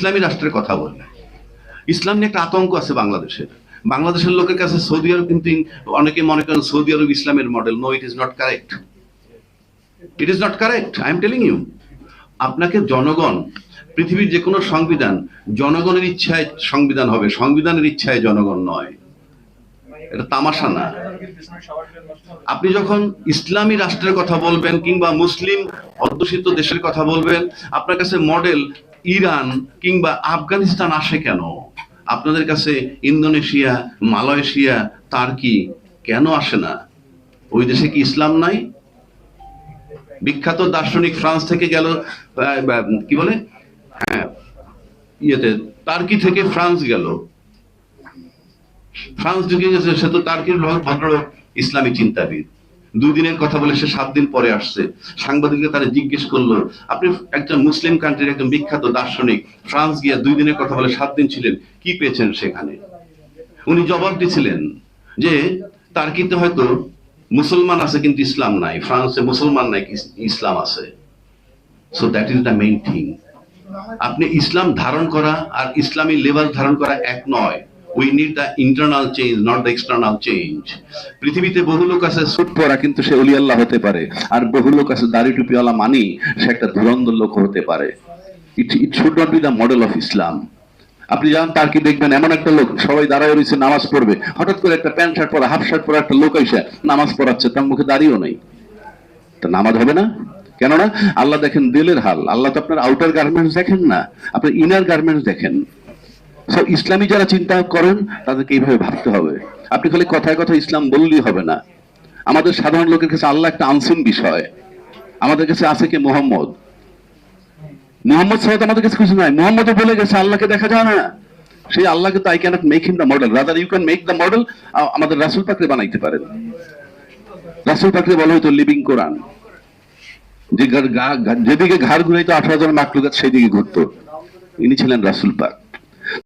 ইসলামী রাষ্ট্রের কথা বলি ইসলাম নিয়ে একটা আতঙ্ক আছে বাংলাদেশের। বাংলাদেশের লোকের কাছে সৌদি আরব কিন্তু অনেকে মনে করেন সৌদি আরব ইসলামের model no it is not correct it is not correct I am telling you আপনাকে জনগণ, পৃথিবীর যে কোনো সংবিধান, জনগণের ইচ্ছায় সংবিধান হবে। সংবিধানের ইচ্ছায় জনগণ নয়। এটা তামাশা না। আপনি যখন ইসলামী রাষ্ট্রের কথা বলবেন কিংবা মুসলিম অধ্যুষিত দেশের কথা বলবেন, আপনার কাছে মডেল ইরান কিংবা আফগানিস্তান আসে কেন? আপনাদের কাছে ইন্দোনেশিয়া, মালয়েশিয়া, তার্কি কেন আসে না? ওই দেশে কি ইসলাম নাই? বিখ্যাত দার্শনিক ফ্রান্স থেকে গেল কি বলে? হ্যাঁ ইয়েতে টার্কি থেকে ফ্রান্স গেল। ফ্রান্স ঢুকে গেছে, সে তো টার্কির ভদ্র- ইসলামী চিন্তাবিদ। দুই দিনের কথা বলে সে সাত দিন পরে আসছে। সাংবাদিকরা তারা জিজ্ঞেস করল, আপনি একজন মুসলিম কান্ট্রির একজন বিখ্যাত দার্শনিক, ফ্রান্স গিয়া দুই দিনের কথা বলে সাত দিন ছিলেন, কি পেয়েছেন সেখানে? উনি জবাব দিছিলেন যে, তার কিন্তু হয়তো মুসলমান আছে কিন্তু ইসলাম নাই, ফ্রান্সে মুসলমান নাই ইসলাম আছে। So that is the main thing আপনি ইসলাম ধারণ করা আর ইসলামী লেভেল ধারণ করা এক নয়। We need the internal change not the external change পৃথিবীতে বহু লোক আছে সুট পরা, কিন্তু সে অলি হতে পারে। আর বহু লোক আছে দাড়ি টুপিওয়ালা মানি, সে একটা ধুরন্ধর লোক হতে পারে। It it should not be the model of ইসলাম আপনি যান, তার কি দেখবেন? এমন একটা লোক, সবাই দাঁড়ায় রয়েছে, নামাজ পড়বে। হঠাৎ করে একটা প্যান্ট শার্ট পরা, হাফ শার্ট পরা একটা লোক এসে নামাজ পড়াচ্ছে, তার মুখে দাঁড়িয়েও নেই। তা নামাজ হবে না? কেননা, আল্লাহ দেখেন দিলের হাল। আল্লাহ তো আপনার আউটার গার্মেন্টস দেখেন না। আপনার ইনার গার্মেন্টস দেখেন। ইসলামী যারা চিন্তা করেন, তাদেরকে এইভাবে ভাবতে হবে। আপনি খালি কথায় কথা ইসলাম বললেই হবে না। আমাদের সাধারণ লোকের কাছে আল্লাহ একটা আনসিন বিষয়। আমাদের কাছে আছে কি মোহাম্মদ। মোহাম্মদ তো আমাদের কাছে কিছু নাই। মোহাম্মদও বলে গেছে, আল্লাহকে দেখা যায় না। সেই আল্লাহকে তো I cannot make him the model rather you can make the model আমাদের রাসুল পাকরে বানাইতে পারেন। রাসুল পাকরে বলা হয়তো লিভিং কোরআন যে যেদিকে ঘাড় ঘুরাইতো আঠারো জন মাকলুকাত সেই দিকে ঘুরতো। ইনি ছিলেন রাসুল পাক।